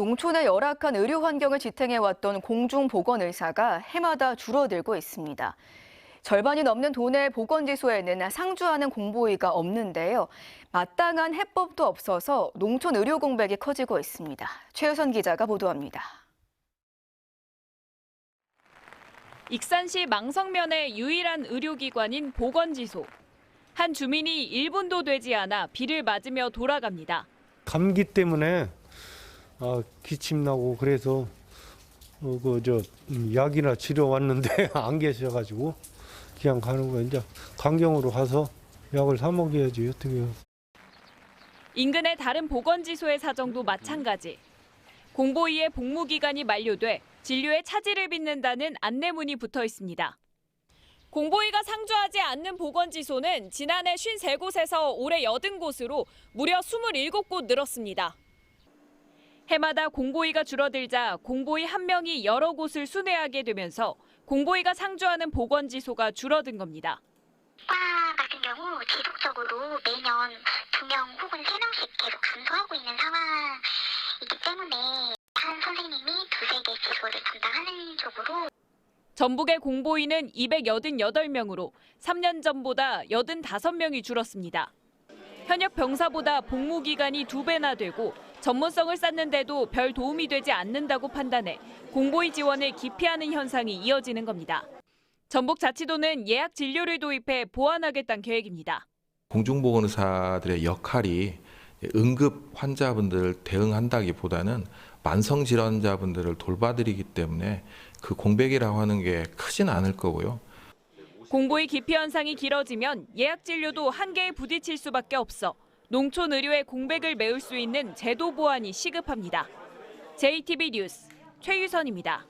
농촌의 열악한 의료 환경을 지탱해왔던 공중보건의사가 해마다 줄어들고 있습니다. 절반이 넘는 도내 보건지소에는 상주하는 공보의가 없는데요. 마땅한 해법도 없어서 농촌 의료 공백이 커지고 있습니다. 최효선 기자가 보도합니다. 익산시 망성면의 유일한 의료기관인 보건지소. 한 주민이 1분도 되지 않아 비를 맞으며 돌아갑니다. 감기 때문에 아, 기침 나고 그래서 어, 그저 약이나 치료 왔는데 안 계셔가지고 그냥 가는 거 이제 강경으로 가서 약을 사 먹여야지 어떻게 해요. 인근의 다른 보건지소의 사정도 마찬가지. 공보위의 복무 기간이 만료돼 진료에 차질을 빚는다는 안내문이 붙어 있습니다. 공보위가 상주하지 않는 보건지소는 지난해 53곳에서 올해 80곳으로 무려 27곳 늘었습니다. 해마다 공보위가 줄어들자 공보위 한 명이 여러 곳을 순회하게 되면서 공보위가 상주하는 보건지소가 줄어든 겁니다. 과 같은 경우 지속적으로 매년 두 명 혹은 세 명씩 계속 준수하고 있는 상황이기 때문에 한 선생님이 두세 개 지소를 담당하는 쪽으로 전북의 공보위는 288명으로 3년 전보다 85명이 줄었습니다. 현역 병사보다 복무 기간이 두 배나 되고 전문성을 쌓는데도 별 도움이 되지 않는다고 판단해 공보위 지원을 기피하는 현상이 이어지는 겁니다. 전북 자치도는 예약 진료를 도입해 보완하겠다는 계획입니다. 공중보건의사들의 역할이 응급 환자분들 대응한다기보다는 만성 질환자분들을 돌봐드리기 때문에 그 공백이라고 하는 게 크진 않을 거고요. 공보위 기피 현상이 길어지면 예약 진료도 한계에 부딪힐 수밖에 없어 농촌 의료의 공백을 메울 수 있는 제도 보완이 시급합니다. JTB 뉴스 최유선입니다.